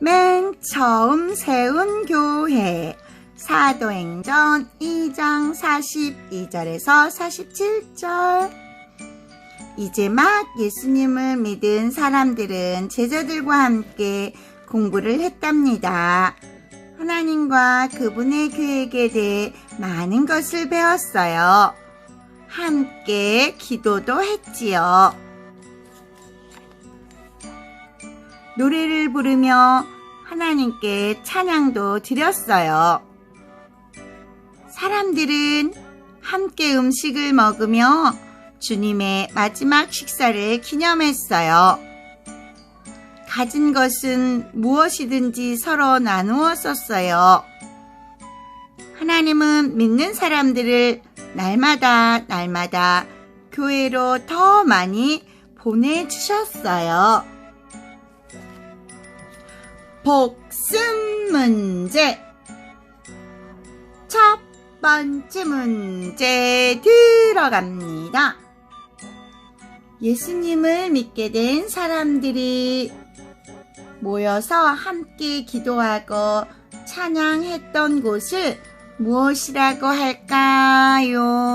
맨 처음 세운 교회 사도행전 2장 42절에서 47절 이제 막 예수님을 믿은 사람들은 제자들과 함께 공부를 했답니다. 하나님과 그분의 계획에 대해 많은 것을 배웠어요. 함께 기도도 했지요. 노래를 부르며 하나님께 찬양도 드렸어요. 사람들은 함께 음식을 먹으며 주님의 마지막 식사를 기념했어요. 가진 것은 무엇이든지 서로 나누어 썼어요. 하나님은 믿는 사람들을 날마다 날마다 교회로 더 많이 보내주셨어요. 복습 문제. 첫 번째 문제 들어갑니다. 예수님을 믿게 된 사람들이 모여서 함께 기도하고 찬양했던 곳을 무엇이라고 할까요?